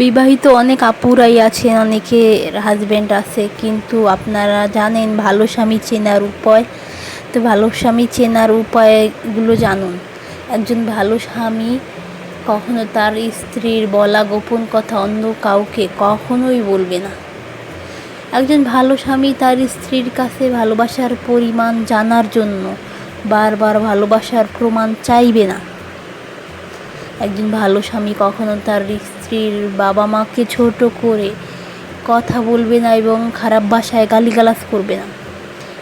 বিবাহিত অনেক আপুরাই আছেন, অনেকে হাজব্যান্ড আছে, কিন্তু আপনারা জানেন ভালো স্বামী চেনার উপায়। তো ভালো স্বামী চেনার উপায়গুলো জানুন। একজন ভালো স্বামী, কখনো তার স্ত্রীর বলা গোপন কথা অন্য কাউকে কখনোই বলবে না। একজন ভালো স্বামী তার স্ত্রীর কাছে ভালোবাসার পরিমাণ জানার জন্য বারবার ভালোবাসার প্রমাণ চাইবে না। একজন ভালো স্বামী কখনো তার স্ত্রীর বাবা মাকে ছোট করে কথা বলবে না এবং খারাপ ভাষায় গালিগালাজ করবে না।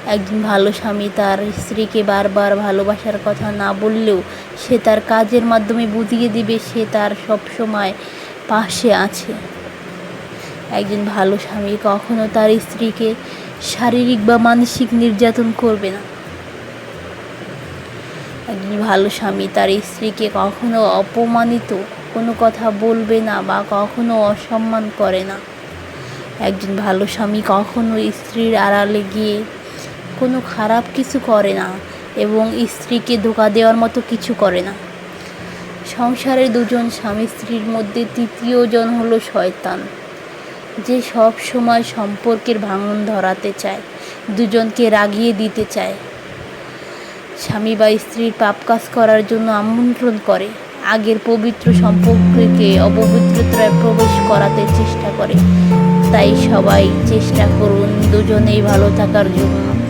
একজন ভালো স্বামী তার স্ত্রীকে বারবার ভালোবাসার কথা না বললেও সে তার কাজের মাধ্যমে বুঝিয়ে দিবে সে তার সব সময় পাশে আছে। একজন ভালো স্বামী কখনো তার স্ত্রীকে শারীরিক বা মানসিক নির্যাতন করবে না। একজন ভালো স্বামী, তার স্ত্রীকে কখনো অপমানিত, কোনো কথা বলবে না বা কখনো অসম্মান করে না। একজন ভালো স্বামী কখনো স্ত্রীর আড়ালে গিয়ে কোনো খারাপ কিছু করে না এবং স্ত্রীকে ধোকা দেওয়ার মতো কিছু করে না। সংসারে দুজন স্বামী স্ত্রীর মধ্যে তৃতীয় জন হলো শয়তান। যে সব সময় সম্পর্কের ভাঙন ধরাতে চায়, দুজনকে রাগিয়ে দিতে চায় স্বামী বা স্ত্রীর পাপ কাজ করার জন্য আমন্ত্রণ করে, আগের পবিত্র সম্পর্ককে অপবিত্রতায় প্রবেশ করাতে চেষ্টা করে। তাই সবাই চেষ্টা করুন দুজনেই ভালো থাকার জন্য।